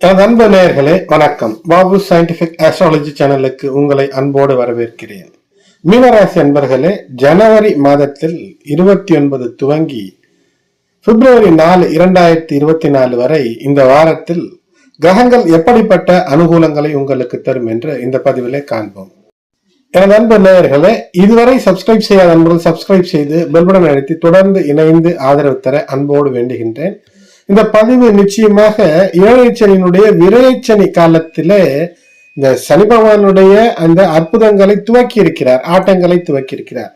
எனது அன்பு நேயர்களே வணக்கம். பாபு சயின்டிபிக் ஆஸ்ட்ராலஜி சேனலுக்கு உங்களை அன்போடு வரவேற்கிறேன். மீனராசி அன்பர்களே ஜனவரி மாதத்தில் இருபத்தி ஒன்பது துவங்கி பிப்ரவரி நாலு இரண்டாயிரத்தி இருபத்தி நாலு வரை இந்த வாரத்தில் கிரகங்கள் எப்படிப்பட்ட அனுகூலங்களை உங்களுக்கு தரும் என்று இந்த பதிவிலே காண்போம். எனது அன்பு நேயர்களே இதுவரை சப்ஸ்கிரைப் செய்யாத அன்பர்கள் சப்ஸ்கிரைப் செய்து பெல்படன் அழைத்து தொடர்ந்து இணைந்து ஆதரவு தர அன்போடு வேண்டுகின்றேன். இந்த பதிவு நிச்சயமாக ஏழைச்சனினுடைய விரைச்சனி காலத்திலே இந்த சனி பகவானுடைய அந்த அற்புதங்களை துவக்கி இருக்கிறார் ஆட்டங்களை துவக்கி இருக்கிறார்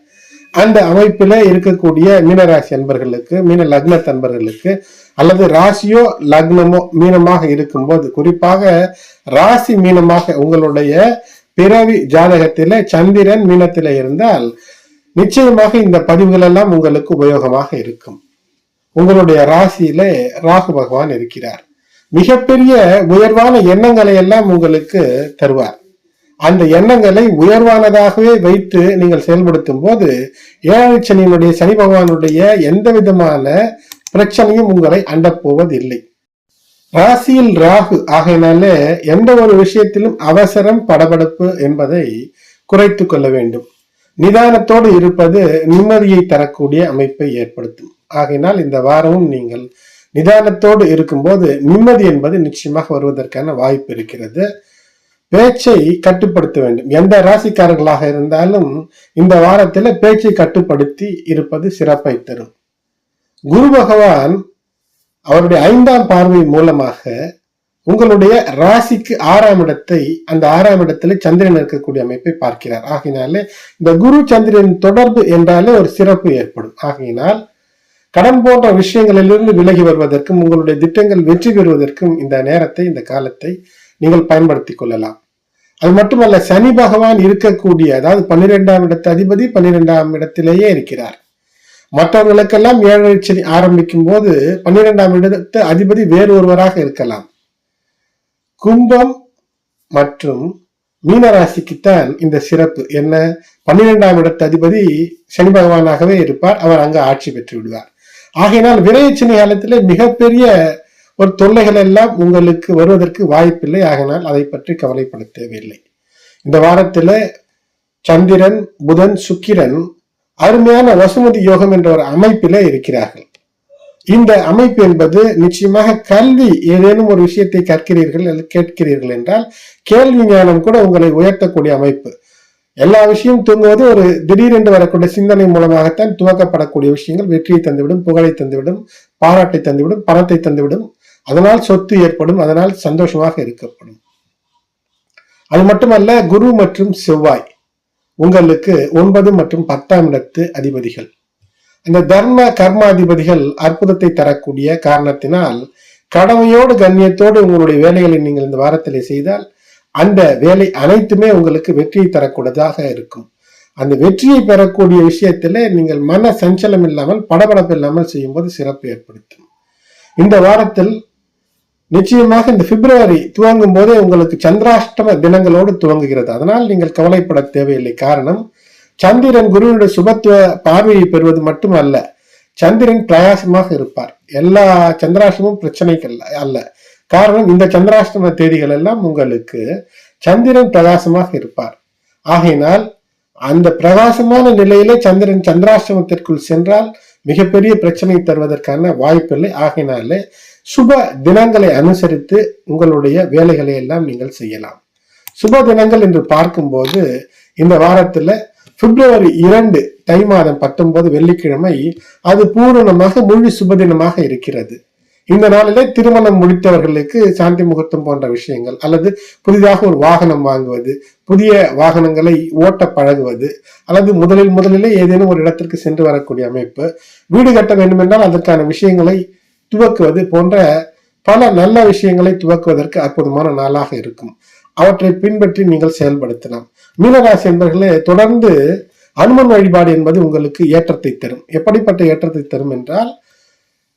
அந்த அமைப்பில இருக்கக்கூடிய மீனராசி அன்பர்களுக்கு மீன லக்ன அன்பர்களுக்கு அல்லது ராசியோ லக்னமோ மீனமாக இருக்கும்போது குறிப்பாக ராசி மீனமாக உங்களுடைய பிறவி ஜாதகத்திலே சந்திரன் மீனத்திலே இருந்தால் நிச்சயமாக இந்த பதிவுகள் எல்லாம் உங்களுக்கு உபயோகமாக இருக்கும். உங்களுடைய ராசியிலே ராகு பகவான் இருக்கிறார். மிகப்பெரிய உயர்வான எண்ணங்களை எல்லாம் உங்களுக்கு தருவார். அந்த எண்ணங்களை உயர்வானதாகவே வைத்து நீங்கள் செயல்படுத்தும் போது ஏழரை சனியினுடைய சனி பகவானுடைய எந்த விதமான பிரச்சனையும் உங்களை அண்டப்போவதில்லை ராசியில் ராகு ஆகையினாலே எந்த ஒரு விஷயத்திலும் அவசரம் படபடப்பு என்பதை குறைத்து கொள்ள வேண்டும். நிதானத்தோடு இருப்பது நிம்மதியை தரக்கூடிய அமைப்பை ஏற்படுத்தும். ஆகையினால் இந்த வாரமும் நீங்கள் நிதானத்தோடு இருக்கும்போது நிம்மதி என்பது நிச்சயமாக வருவதற்கான வாய்ப்பு இருக்கிறது. பேச்சை கட்டுப்படுத்த வேண்டும். எந்த ராசிக்காரர்களாக இருந்தாலும் இந்த வாரத்தில் பேச்சை கட்டுப்படுத்தி இருப்பது சிறப்பை தரும். குரு பகவான் அவருடைய ஐந்தாம் பார்வை மூலமாக உங்களுடைய ராசிக்கு ஆறாம் இடத்தை அந்த ஆறாம் இடத்துல சந்திரன் இருக்கக்கூடிய அமைப்பை பார்க்கிறார். ஆகையினாலே இந்த குரு சந்திரன் தொடர்பு என்றாலே ஒரு சிறப்பு ஏற்படும். ஆகையினால் கடன் போன்ற விஷயங்களிலிருந்து விலகி வருவதற்கும் உங்களுடைய திட்டங்கள் வெற்றி பெறுவதற்கும் இந்த நேரத்தை இந்த காலத்தை நீங்கள் பயன்படுத்திக் கொள்ளலாம். அது மட்டுமல்ல சனி பகவான் இருக்கக்கூடிய அதாவது பன்னிரெண்டாம் இடத்து அதிபதி பன்னிரெண்டாம் இடத்திலேயே இருக்கிறார். மற்றவர்களுக்கெல்லாம் ஏழரை சனி ஆரம்பிக்கும் போது பன்னிரெண்டாம் இடத்து அதிபதி வேறு ஒருவராக இருக்கலாம். கும்பம் மற்றும் மீனராசிக்குத்தான் இந்த சிறப்பு. என்ன? பன்னிரெண்டாம் இடத்து அதிபதி சனி பகவானாகவே இருப்பார். அவர் அங்கு ஆட்சி பெற்று விடுவார். ஆகையினால் விரைச்சனி காலத்திலே மிகப்பெரிய ஒரு தொல்லைகள் எல்லாம் உங்களுக்கு வருவதற்கு வாய்ப்பில்லை. ஆகினால் அதை பற்றி கவலைப்பட தேவையில்லை. இந்த வாரத்தில் சந்திரன் புதன் சுக்கிரன் அருமையான வசுமதி யோகம் என்ற ஒரு அமைப்பில இருக்கிறார்கள். இந்த அமைப்பு என்பது நிச்சயமாக கல்வி ஏதேனும் ஒரு விஷயத்தை கற்கிறீர்கள் அல்லது கேட்கிறீர்கள் என்றால் கேள்வி ஞானம் கூட உங்களை உயர்த்தக்கூடிய அமைப்பு. எல்லா விஷயம் தூங்குவது ஒரு திடீரென்று வரக்கூடிய சிந்தனை மூலமாகத்தான் துவக்கப்படக்கூடிய விஷயங்கள். வெற்றியை தந்துவிடும் புகழை தந்துவிடும் பாராட்டை தந்துவிடும் பணத்தை தந்துவிடும். அதனால் சொத்து ஏற்படும் அதனால் சந்தோஷமாக இருக்கப்படும். அது மட்டுமல்ல குரு மற்றும் செவ்வாய் உங்களுக்கு ஒன்பது மற்றும் பத்தாம் இடத்து அதிபதிகள். இந்த தர்ம கர்மாதிபதிகள் அற்புதத்தை தரக்கூடிய காரணத்தினால் கடமையோடு கண்ணியத்தோடு உங்களுடைய வேலைகளை நீங்கள் இந்த வாரத்திலே செய்தால் அந்த வேலை அனைத்துமே உங்களுக்கு வெற்றியை தரக்கூடியதாக இருக்கும். அந்த வெற்றியை பெறக்கூடிய விஷயத்தில் நீங்கள் மன சஞ்சலம் இல்லாமல் படபடப்பு இல்லாமல் செய்யும்போது சிறப்பு ஏற்படுத்தும். இந்த வாரத்தில் நிச்சயமாக இந்த பிப்ரவரி துவங்கும் போதே உங்களுக்கு சந்திராஷ்டம தினங்களோடு துவங்குகிறது. அதனால் நீங்கள் கவலைப்பட தேவையில்லை. காரணம் சந்திரன் குருவினுடைய சுபத்துவ பார்வையை பெறுவது மட்டுமல்ல சந்திரன் பிரயாசமாக இருப்பார். எல்லா சந்திராஷ்டமும் பிரச்சனைகள் அல்ல. காரணம் இந்த சந்திராஷ்டம தேதிகள் எல்லாம் உங்களுக்கு சந்திரன் பிரகாசமாக இருப்பார். ஆகையினால் அந்த பிரகாசமான நிலையிலே சந்திரன் சந்திராஷ்டமத்திற்குள் சென்றால் மிகப்பெரிய பிரச்சனை தருவதற்கான வாய்ப்பில்லை. ஆகையினாலே சுப தினங்களை அனுசரித்து உங்களுடைய வேலைகளை எல்லாம் நீங்கள் செய்யலாம். சுப தினங்கள் என்று பார்க்கும்போது இந்த வாரத்துல பிப்ரவரி இரண்டு தை மாதம் பத்தொன்பது வெள்ளிக்கிழமை அது பூரணமாக முழு சுபதினமாக இருக்கிறது. இந்த நாளிலே திருமணம் முடித்தவர்களுக்கு சாந்தி முகூர்த்தம் போன்ற விஷயங்கள் அல்லது புதிதாக ஒரு வாகனம் வாங்குவது புதிய வாகனங்களை ஓட்ட பழகுவது அல்லது முதலில் முதலிலே ஏதேனும் ஒரு இடத்திற்கு சென்று வரக்கூடிய அமைப்பு வீடு கட்ட வேண்டுமென்றால் அதற்கான விஷயங்களை துவக்குவது போன்ற பல நல்ல விஷயங்களை துவக்குவதற்கு அற்புதமான நாளாக இருக்கும். அவற்றை பின்பற்றி நீங்கள் செயல்படுத்தலாம். மீனராசி என்பர்களே தொடர்ந்து அனுமன் வழிபாடு என்பது உங்களுக்கு ஏற்றத்தை தரும். எப்படிப்பட்ட ஏற்றத்தை தரும் என்றால்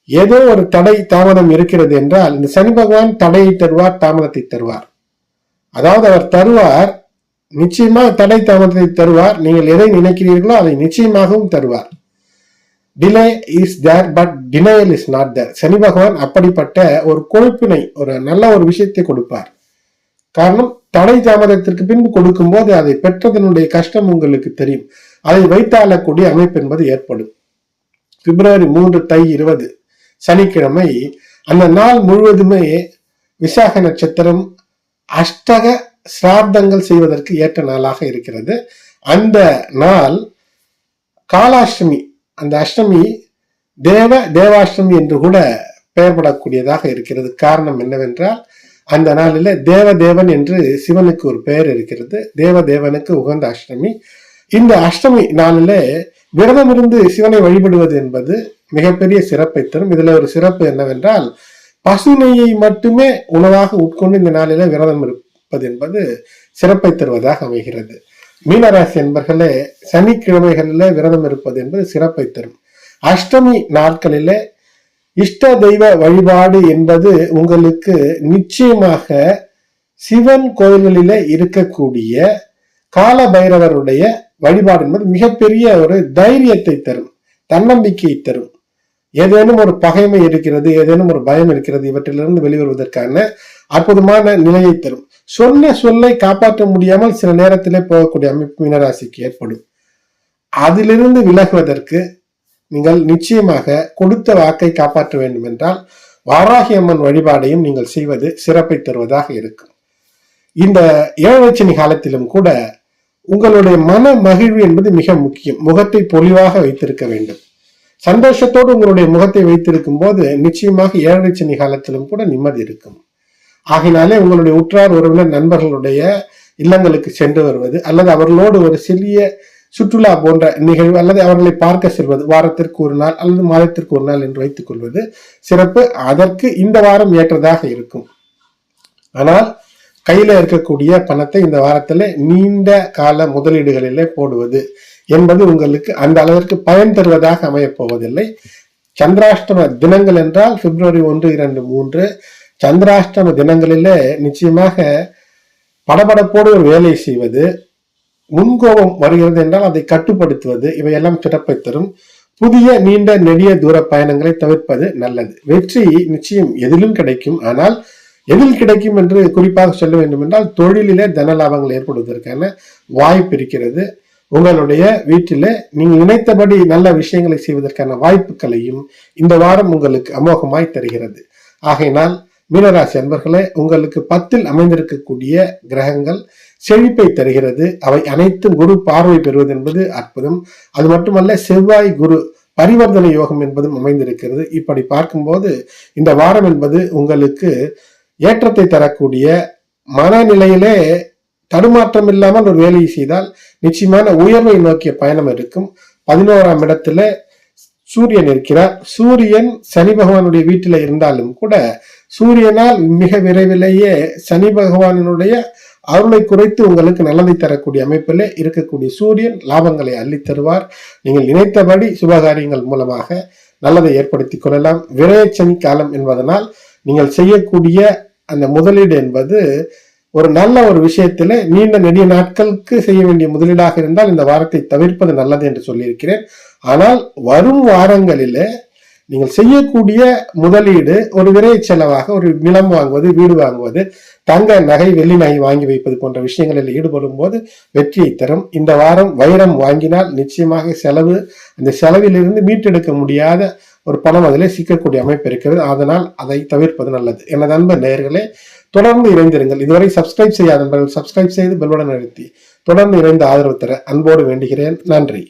ஏதோ ஒரு தடை தாமதம் இருக்கிறது என்றால் இந்த சனி பகவான் தடையை தருவார் தாமதத்தை தருவார். அதாவது அவர் தருவார் நிச்சயமாக தடை தாமதத்தை தருவார். நீங்கள் எதை நினைக்கிறீர்களோ அதை நிச்சயமாகவும் தருவார். Delay is there but denial is not there Shani Bhagavan அப்படிப்பட்ட ஒரு கொழுப்பினை ஒரு நல்ல ஒரு விஷயத்தை கொடுப்பார். காரணம் தடை தாமதத்திற்கு பின்பு கொடுக்கும்போது அதை பெற்றதனுடைய கஷ்டம் உங்களுக்கு தெரியும். அதை வைத்தாளக்கூடிய அமைப்பு என்பது ஏற்படும். பிப்ரவரி மூன்று தை இருபது. சனிக்கிழமை அந்த நாள் முழுவதுமே விசாக நட்சத்திரம் அஷ்டக சிரார்த்தங்கள் செய்வதற்கு ஏற்ற நாளாக இருக்கிறது. அந்த நாள் காலாஷ்டமி அந்த அஷ்டமி தேவ தேவாஷ்டமி என்று கூட பெயர்படக்கூடியதாக இருக்கிறது. காரணம் என்னவென்றால் அந்த நாளில் தேவ தேவன் என்று சிவனுக்கு ஒரு பெயர் இருக்கிறது. தேவ தேவனுக்கு உகந்த அஷ்டமி. இந்த அஷ்டமி நாளில் விரதம் இருந்து சிவனை வழிபடுவது என்பது மிகப்பெரிய சிறப்பை தரும். இதுல ஒரு சிறப்பு என்னவென்றால் பசு நெய்யை மட்டுமே உணவாக உட்கொண்டு இந்த நாளில விரதம் இருப்பது என்பது சிறப்பை தருவதாக அமைகிறது. மீனராசி என்பர்களே சனிக்கிழமைகளில் விரதம் இருப்பது என்பது சிறப்பை தரும். அஷ்டமி நாட்களிலே இஷ்ட தெய்வ வழிபாடு என்பது உங்களுக்கு நிச்சயமாக சிவன் கோயில்களிலே இருக்கக்கூடிய கால பைரவருடைய வழிபாடு என்பது மிகப்பெரிய ஒரு தைரியத்தை தரும் தன்னம்பிக்கையை தரும். ஏதேனும் ஒரு பகைமை இருக்கிறது ஏதேனும் ஒரு பயம் இருக்கிறது இவற்றிலிருந்து வெளிவருவதற்கான அற்புதமான நிலையை தரும். சொன்ன சொல்லை காப்பாற்ற முடியாமல் சில நேரத்திலே போகக்கூடிய அமைப்பு மீனராசிக்கு ஏற்படும். அதிலிருந்து விலகுவதற்கு நீங்கள் நிச்சயமாக கொடுத்த வாக்கை காப்பாற்ற வேண்டும் என்றால் வாராகி அம்மன் வழிபாடையும் நீங்கள் செய்வது சிறப்பை தருவதாக இருக்கும். இந்த ஏழு காலத்திலும் கூட உங்களுடைய மன மகிழ்வு என்பது மிக முக்கியம். முகத்தை பொலிவாக வைத்திருக்க வேண்டும். சந்தோஷத்தோடு உங்களுடைய முகத்தை வைத்திருக்கும் போது நிச்சயமாக ஏழரை சனி காலத்திலும் கூட நிம்மதி இருக்கும். ஆகினாலே உங்களுடைய உற்றார் உறவினர் நண்பர்களுடைய இல்லங்களுக்கு சென்று வருவது அல்லது அவர்களோடு ஒரு சிறிய சுற்றுலா போன்ற நிகழ்வு அல்லது அவர்களை பார்க்க செல்வது வாரத்திற்கு ஒரு நாள் அல்லது மாதத்திற்கு ஒரு நாள் என்று வைத்துக் கொள்வது சிறப்பு. அதற்கு இந்த வாரம் ஏற்றதாக இருக்கும். ஆனால் கையில இருக்கக்கூடிய பணத்தை இந்த வாரத்துல நீண்ட கால முதலீடுகளிலே போடுவது என்பது உங்களுக்கு அந்த அளவிற்கு பயன் தருவதாக அமையப்போவதில்லை. சந்திராஷ்டம தினங்கள் என்றால் பிப்ரவரி ஒன்று இரண்டு மூன்று. சந்திராஷ்டம தினங்களிலே நிச்சயமாக படபடப்போடு ஒரு வேலை செய்வது முன்கோபம் வருகிறது என்றால் அதை கட்டுப்படுத்துவது இவையெல்லாம் சிறப்பை தரும். புதிய நீண்ட நெடிய தூர பயணங்களை தவிர்ப்பது நல்லது. வெற்றி நிச்சயம் எதிலும் கிடைக்கும். ஆனால் எதில் கிடைக்கும் என்று குறிப்பாக சொல்ல வேண்டும் என்றால் தொழிலிலே தன லாபங்கள் ஏற்படுவதற்கான வாய்ப்பு இருக்கிறது. உங்களுடைய வீட்டில் நீங்கள் நினைத்தபடி நல்ல விஷயங்களை செய்வதற்கான வாய்ப்புகளையும் இந்த வாரம் உங்களுக்கு அமோகமாய் தருகிறது. ஆகையினால் மீனராசி அன்பர்களே உங்களுக்கு பத்தில் அமைந்திருக்கக்கூடிய கிரகங்கள் செழிப்பை தருகிறது. அவை அனைத்தும் குரு பார்வை பெறுவது என்பது அற்புதம். அது மட்டுமல்ல செவ்வாய் குரு பரிவர்த்தனை யோகம் என்பதும் அமைந்திருக்கிறது. இப்படி பார்க்கும்போது இந்த வாரம் என்பது உங்களுக்கு ஏற்றத்தை தரக்கூடிய மனநிலையிலே தடுமாற்றம் இல்லாமல் ஒரு வேலையை செய்தால் நிச்சயமான உயர்வை நோக்கிய பயணம் இருக்கும். பதினோராம் இடத்துல சூரியன் இருக்கிறார். சூரியன் சனி பகவானுடைய வீட்டில் இருந்தாலும் கூட சூரியனால் மிக விரைவிலேயே சனி பகவானுடைய அருளை குறைத்து உங்களுக்கு நல்லதை தரக்கூடிய அமைப்பில் இருக்கக்கூடிய சூரியன் லாபங்களை அள்ளி தருவார். நீங்கள் நினைத்தபடி சுபகாரியங்கள் மூலமாக நல்லதை ஏற்படுத்திக் கொள்ளலாம். விரயச்சனி காலம் என்பதனால் நீங்கள் செய்யக்கூடிய அந்த முதலீடு என்பது ஒரு நல்ல ஒரு விஷயத்துல நீண்ட நெடிய நாட்களுக்கு செய்ய வேண்டிய முதலீடாக இருந்தால் இந்த வாரத்தை தவிர்ப்பது நல்லது என்று சொல்லியிருக்கிறேன். ஆனால் வரும் வாரங்களில நீங்கள் செய்யக்கூடிய முதலீடு ஒரு விரை செலவாக ஒரு நிலம் வாங்குவது வீடு வாங்குவது தங்க நகை வெள்ளி நகை வாங்கி வைப்பது போன்ற விஷயங்களில் ஈடுபடும் போது வெற்றியை தரும். இந்த வாரம் வைரம் வாங்கினால் நிச்சயமாக செலவு அந்த செலவிலிருந்து மீட்டெடுக்க முடியாத ஒரு பணம் அதில் சிக்கக்கூடிய அமைப்பு இருக்கிறது. அதனால் அதை தவிர்ப்பது நல்லது. எனது அன்பர் நேயர்களே தொடர்ந்து இணைந்திருங்கள். இதுவரை சப்ஸ்கிரைப் செய்யாத நண்பர்கள் சப்ஸ்கிரைப் செய்து பெல்வடன் நிறுத்தி தொடர்ந்து இணைந்து ஆதரவு தர அன்போடு வேண்டுகிறேன். நன்றி.